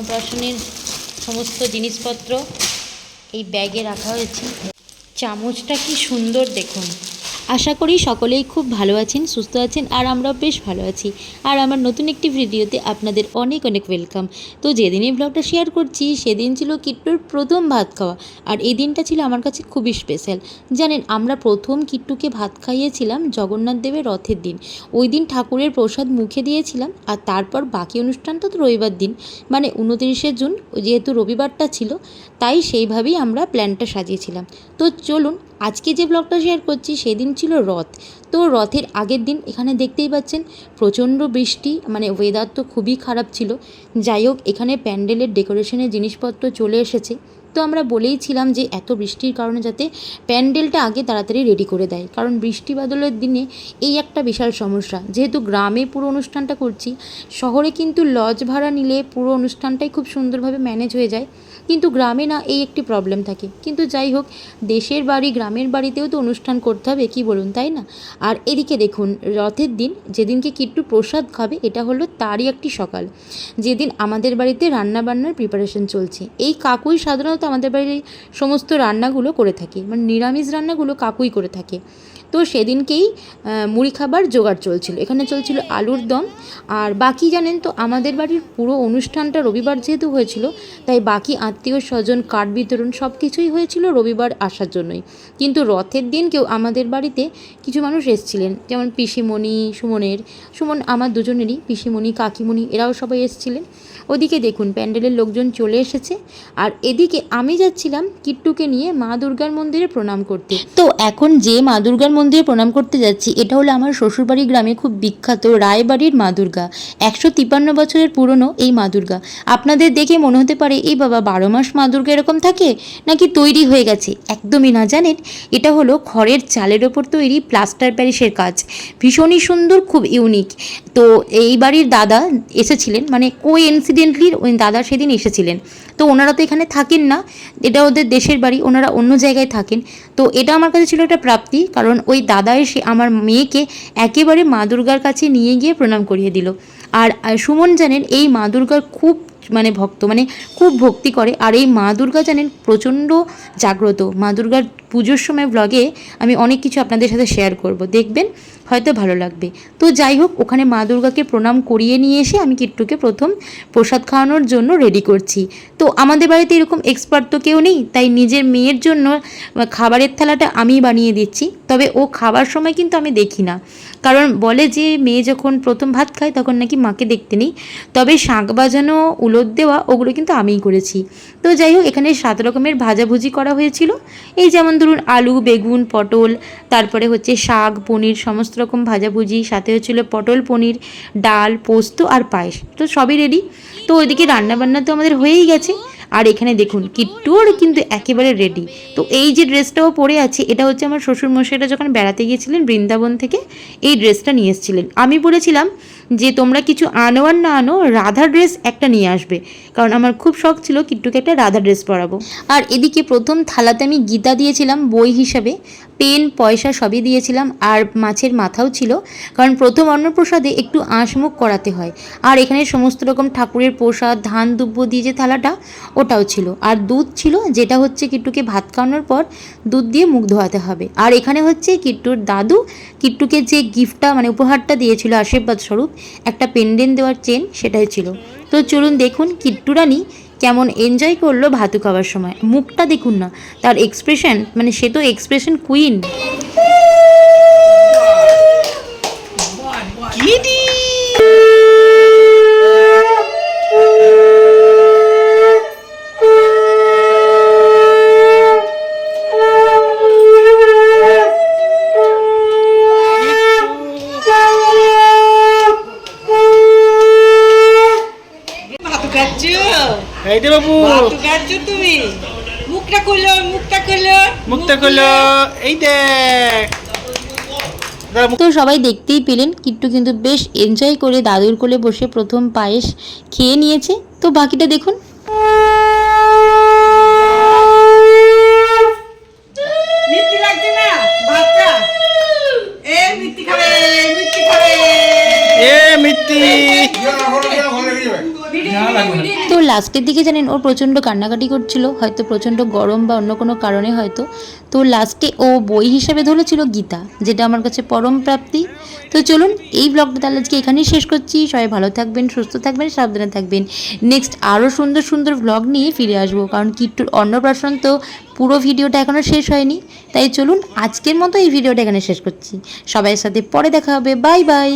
অন্নপ্রাশনের সমস্ত জিনিসপত্র এই ব্যাগে রাখা হয়েছে। চামচটা কি সুন্দর দেখুন। আশা করি সকলেই খুব ভালো আছেন, সুস্থ আছেন, আর আমরাও বেশ ভালো আছি। আর আমার নতুন একটি ভিডিওতে আপনাদের অনেক অনেক ওয়েলকাম তো যেদিন এই ব্লগটা শেয়ার করছি, সেদিন ছিল কিট্টুর প্রথম ভাত খাওয়া। আর এই দিনটা ছিল আমার কাছে খুবই স্পেশাল জানেন, আমরা প্রথম কিট্টুকে ভাত খাইয়েছিলাম জগন্নাথ দেবের রথের দিন। ওই দিন ঠাকুরের প্রসাদ মুখে দিয়েছিলাম, আর তারপর বাকি অনুষ্ঠানটা তো রবিবার দিন। মানে উনতিরিশে জুন, যেহেতু রবিবারটা ছিল, তাই সেইভাবেই আমরা প্ল্যানটা সাজিয়েছিলাম। তো চলুন আজকে যে ব্লগটা শেয়ার করছি সেদিন ছিল রথ। তো রথের আগের দিন এখানে দেখতেই পাচ্ছেন, প্রচণ্ড বৃষ্টি মানে ওয়েদার তো খুবই খারাপ ছিল। যাই হোক, এখানে প্যান্ডেলের ডেকোরেশনের জিনিসপত্র চলে এসেছে। তো আমরা বলেইছিলাম যে এত বৃষ্টির কারণে যাতে প্যান্ডেলটা আগে তাড়াতাড়ি রেডি করে দেয়। কারণ বৃষ্টি বাদলের দিনে এই একটা বিশাল সমস্যা। যেহেতু গ্রামে পুরো অনুষ্ঠানটা করছি, শহরে কিন্তু লজ ভাড়া নিলে পুরো অনুষ্ঠানটাই খুব সুন্দরভাবে ম্যানেজ হয়ে যায়। কিন্তু গ্রামে না এই একটি প্রবলেম থাকে। কিন্তু যাই হোক, দেশের বাড়ি গ্রামের বাড়িতেও তো অনুষ্ঠান করতে হবে, কি বলুন, তাই না? আর এদিকে দেখুন, রথের দিন যেদিনকে কিট্টু প্রসাদ খাবে, এটা হলো তারই একটি সকাল। যেদিন আমাদের বাড়িতে রান্না বান্নার প্রিপারেশন চলছে। এই কাকুই সাধারণত আমাদের বাড়ির সমস্ত রান্নাগুলো করে থাকে। মানে নিরামিষ রান্নাগুলো কাকুই করে থাকে। তো সেদিনকেই মুড়ি খাবার জোগাড় চলছিল। এখানে চলছিল আলুর দম। আর বাকি জানেন তো, আমাদের বাড়ির পুরো অনুষ্ঠানটা রবিবার যেহেতু হয়েছিল, তাই বাকি আত্মীয় স্বজন কার্ড বিতরণ সব কিছুই হয়েছিল রবিবার আসার জন্যই। কিন্তু রথের দিন কেউ আমাদের বাড়িতে কিছু মানুষ এসেছিলেন। যেমন পিসিমণি, সুমনের, সুমন আমার দুজনেরই, পিসিমণি, কাকিমণি, এরাও সবাই এসেছিলেন। ওদিকে দেখুন, প্যান্ডেলের লোকজন চলে এসেছে। আর এদিকে আমি যাচ্ছিলাম কিট্টুকে নিয়ে মা দুর্গার মন্দিরে প্রণাম করতে। তো এখন যে মা দুর্গার মন্দিরে প্রণাম করতে যাচ্ছি। এটা হলো আমার শ্বশুরবাড়ি গ্রামে খুব বিখ্যাত রায়বাড়ির মা দুর্গা। একশো তিপ্পান্ন বছরের পুরনো এই মা দুর্গা। আপনাদের দেখে মনে হতে পারে, এই বাবা, বারো মাস মা দুর্গা এরকম থাকে? নাকি তৈরি হয়ে গেছে? একদমই না জানেন। এটা হলো খড়ের চালের ওপর তৈরি প্লাস্টার প্যারিসের কাজ। ভীষণই সুন্দর, খুব ইউনিক। তো এই বাড়ির দাদা এসেছিলেন মানে কো ইনসিডেন্টলি ওই দাদা সেদিন এসেছিলেন। তো ওনারা তো এখানে থাকেন না। এটা ওদের দেশের বাড়ি, ওনারা অন্য জায়গায় থাকেন। তো এটা আমার কাছে ছিল একটা প্রাপ্তি, কারণ ওই দাদা এসে আমার মেয়েকে একেবারে মা দুর্গার কাছে নিয়ে গিয়ে প্রণাম করিয়ে দিল। আর সুমন জানেন এই মা দুর্গার খুব মানে ভক্ত মানে খুব ভক্তি করে। আর এই মা দুর্গা জানেন, প্রচণ্ড জাগ্রত। মা দুর্গার পুজোর সময় ব্লগে আমি অনেক কিছু আপনাদের সাথে শেয়ার করব। দেখবেন, হয়তো ভালো লাগবে। তো যাই হোক, ওখানে মা দুর্গাকে প্রণাম করিয়ে নিয়ে এসে আমি কিট্টুকে প্রথম প্রসাদ খাওয়ানোর জন্য রেডি করছি। তো আমাদের বাড়িতে এরকম এক্সপার্ট তো কেউ নেই, তাই নিজের মেয়ের জন্য খাবারের থালাটা আমি বানিয়ে দিচ্ছি। তবে ও খাবার সময় কিন্তু আমি দেখি না। কারণ বলে যে মেয়ে যখন প্রথম ভাত খায়, তখন নাকি মাকে দেখতে নেই। তবে শাঁখ বাজানো উলট দেওয়া, ওগুলো কিন্তু আমিই করেছি। তো যাই হোক, এখানে সাত রকমের ভাজাভুজি করা হয়েছিল। এই যেমন ধরুন, আলু, বেগুন, পটল, তারপরে হচ্ছে শাক, পনির, সমস্ত রকম ভাজাভুজি, সাথে হচ্ছিল পটল, পনির, ডাল, পোস্ত আর পায়েস। তো সবই রেডি তো ওইদিকে রান্নাবান্না তো আমাদের হয়েই গেছে। আর এখানে দেখুন, কিট্টুর কিন্তু একেবারে রেডি তো এই যে ড্রেসটাও পরে আছে, এটা হচ্ছে আমার শ্বশুর মশাইরা যখন বেড়াতে গিয়েছিলেন বৃন্দাবন থেকে, এই ড্রেসটা নিয়ে এসেছিলেন। আমি বলেছিলাম যে তোমরা কিছু আনো আর না আনো, রাধা ড্রেস একটা নিয়ে আসবে। কারণ আমার খুব শখ ছিল কিট্টুকে একটা রাধা ড্রেস পরাবো। আর এদিকে প্রথম থালাতে আমি গীতা দিয়েছিলাম বই হিসাবে। পেন, পয়সা সবই দিয়েছিলাম, আর মাছের মাথাও ছিল। কারণ প্রথম অন্নপ্রসাদে একটু আঁশমুখ করাতে হয়। আর এখানে সমস্ত রকম ঠাকুরের প্রসাদ, ধান দুব্য দিয়ে যে থালাটা, ওটাও ছিল। আর দুধ ছিল, যেটা হচ্ছে কিট্টুকে ভাত খাওয়ানোর পর দুধ দিয়ে মুখ ধোয়াতে হবে। আর এখানে হচ্ছে কিট্টুর দাদু, কিট্টুকে যে গিফটটা মানে উপহারটা দিয়েছিল আশীর্বাদ স্বরূপ একটা পেন্ডেন্ট দেওয়ার চেন সেটাই ছিল। তো চলুন দেখুন কিট্টু রানী কেমন এনজয় করল ভাতু খাওয়ার সময়। মুখটা দেখুন না, তার এক্সপ্রেশন মানে সে তো এক্সপ্রেশন কুইন ভাতু খাচ্ছ তুমি। মুখটা খুলো মুখটা খুলো। মুখটা খুলো। এই দেখ। তো সবাই দেখতেই পেলেন কিট্টু কিন্তু বেশ এনজয় করে দাদুর কোলে বসে প্রথম পায়েস খেয়ে নিয়েছে। তো বাকিটা দেখুন। এ মিত্তি তো লাস্টের দিকে জানেন, ও প্রচণ্ড কান্নাকাটি করছিল, হয়তো প্রচণ্ড গরম বা অন্য কোনো কারণে হয়তো। তো লাস্টে ও বই হিসাবে ধরেছিল গীতা, যেটা আমার কাছে পরম প্রাপ্তি। তো চলুন, এই ব্লগটা তাহলে আজকে এখানেই শেষ করছি। সবাই ভালো থাকবেন, সুস্থ থাকবেন, সাবধানে থাকবেন। নেক্সট আরও সুন্দর সুন্দর ব্লগ নিয়ে ফিরে আসব, কারণ কিট্টুর অন্নপ্রাশন তো পুরো ভিডিওটা এখনও শেষ হয়নি। তাই চলুন, আজকের মতো এই ভিডিওটা এখানে শেষ করছি। সবাইয়ের সাথে পরে দেখা হবে। Bye bye